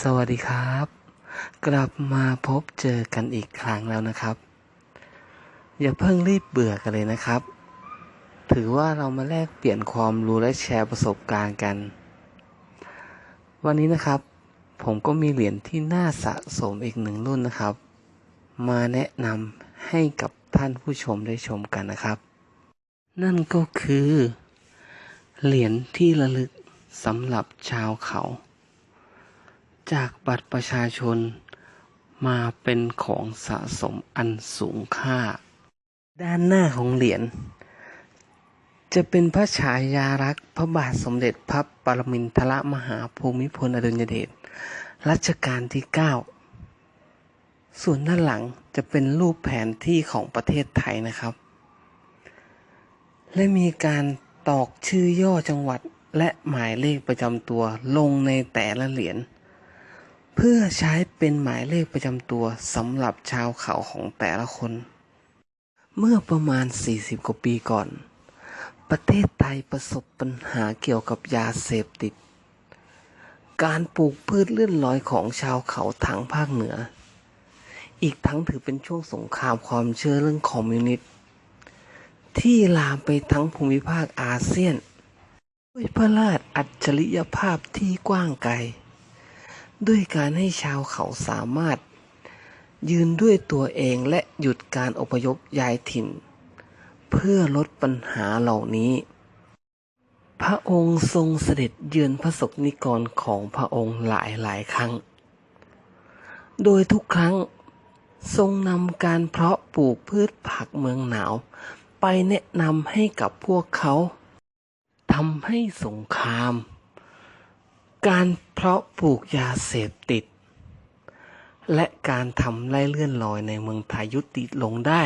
สวัสดีครับ กลับมาพบเจอกันอีกครั้งแล้วนะครับ อย่าเพิ่งรีบเบื่อกันเลยนะครับ ถือว่าเรามาแลกเปลี่ยนความรู้และแชร์ประสบการณ์กัน วันนี้นะครับ ผมก็มีเหรียญที่น่าสะสมอีกหนึ่งรุ่นนะครับ มาแนะนำให้กับท่านผู้ชมได้ชมกันนะครับ นั่นก็คือ เหรียญที่ระลึกสำหรับชาวเขา จากบัตรประชาชน มาเป็นของสะสมอันสูงค่า ด้านหน้าของเหรียญ จะเป็นพระฉายาลักษ์พระบาทสมเด็จพระปรมินทรมหาภูมิพลอดุลยเดชรัชกาลที่ 9 ส่วนด้านหลังจะเป็นรูปแผนที่ของประเทศไทยนะครับ และมีการตอกชื่อย่อจังหวัดและหมายเลขประจำตัวลงในแต่ละเหรียญ เพื่อใช้เป็นหมายเลขประจำตัวสำหรับชาวเขาของแต่ละคน เมื่อประมาณ 40 กว่าปีก่อน ประเทศไทยประสบปัญหาเกี่ยวกับยาเสพติด การปลูกพืชเลื่อนลอยของชาวเขาทางภาคเหนือ อีกทั้งถือเป็นช่วงสงครามความเชื่อเรื่องคอมมิวนิสต์ที่ลามไปทั้งภูมิภาคอาเซียนด้วยพระราชอัจฉริยภาพที่กว้างไกล ด้วยการให้ชาวเขาสามารถ ยืนด้วยตัวเองและหยุดการอพยพย้ายถิ่น เพื่อลดปัญหาเหล่านี้ พระองค์ทรงเสด็จเยือนพระสกนิกรของพระองค์หลายหลายครั้ง โดยทุกครั้งทรงนำการเพราะปลูกพืชผักเมืองหนาว ไปแนะนำให้กับพวกเขาทำให้สงคราม การเพราะปลูกยาเสพติด และการทำไล่เลื่อนลอยในเมืองไทยยุติลงได้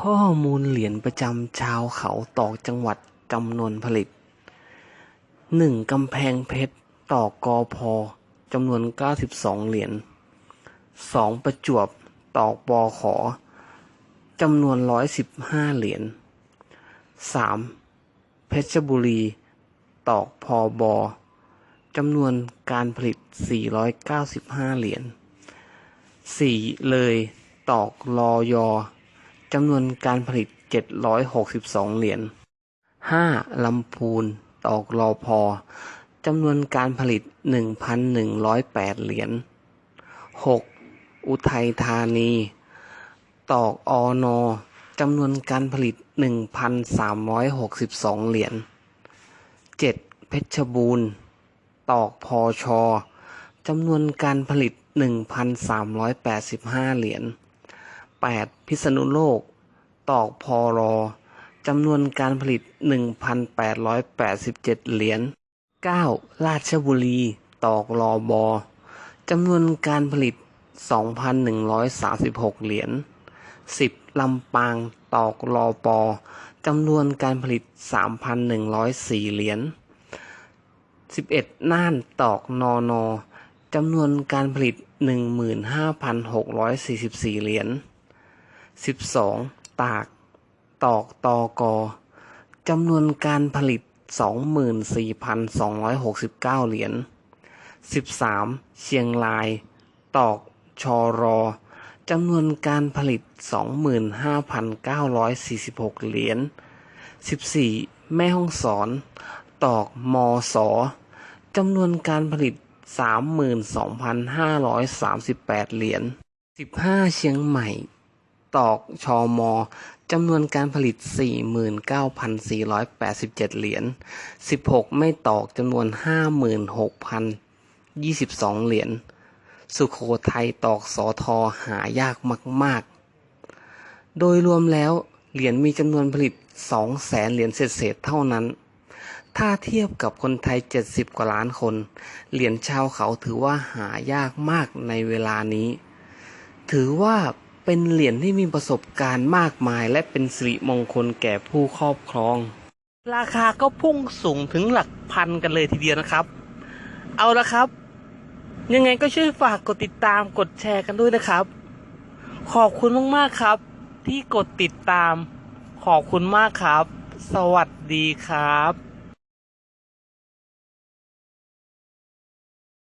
ข้อมูลเหรียญประจำชาวเขาตอกจังหวัดจำนวนผลิต 1. กำแพงเพชรต่อกอพอจำนวน 92 เหรียญ 2. ประจวบตอกปอขอจำนวน 115 เหรียญ 3. เพชรบุรี ตอกพอบอ จำนวนการผลิต 495 เหรียญ 4. เลยตอกลอยอจำนวนการผลิต 762 เหรียญ 5. ลำพูนตอกรอพอจำนวนการผลิต 1,108 เหรียญ 6. อุทัยธานี ตอกอนอจำนวนการผลิต 1,362 เหรียญ 7. เพชรบูรณ์ ตอกพอชอจำนวนการผลิต 1,385 เหรียญ 8. พิษณุโลก ตอกพอรอจำนวนการผลิต 1,887 เหรียญ 9. ราชบุรี ตอกรอบอจำนวนการผลิต 2,136 เหรียญ 10. ลำปาง ตอกรอปอจำนวนการผลิต 3,104 เหรียญ 11. น่านตอกนอนอจำนวนการผลิต 15,644 เหรียญ 12. ตาก ตอกตอกอจำนวนการผลิต 24,269 เหรียญ 13. เชียงราย ตอกชอรอจำนวนการผลิต 25,946 เหรียญ 14. แม่ห้องสอน ตอกมอสอ จำนวนการผลิต 32,538 เหรียญ 15. เชียงใหม่ ตอกชอมอจำนวนการผลิต 49,487 เหรียญ 16 ไม่ตอกจำนวน 56,022 เหรียญ สุโขทัยตอกสอทอหายากมาก ๆ โดยรวมแล้วเหรียญมีจำนวนผลิต 200,000เหรียญเศษๆเท่านั้น ถ้าเทียบกับคนไทย 70 กว่าล้านคน เหรียญชาวเขาถือว่าหายากมากในเวลานี้ ถือว่าเป็นเหรียญที่มีประสบการณ์มากมาย และเป็นสิริมงคลแก่ผู้ครอบครอง ราคาก็พุ่งสูงถึงหลักพันกันเลยทีเดียวนะครับ เอาละครับ ยังไงก็ช่วยฝากกดติดตามกดแชร์กันด้วยนะครับ ขอบคุณมากๆครับ ที่กดติดตาม ขอบคุณมากครับ สวัสดีครับ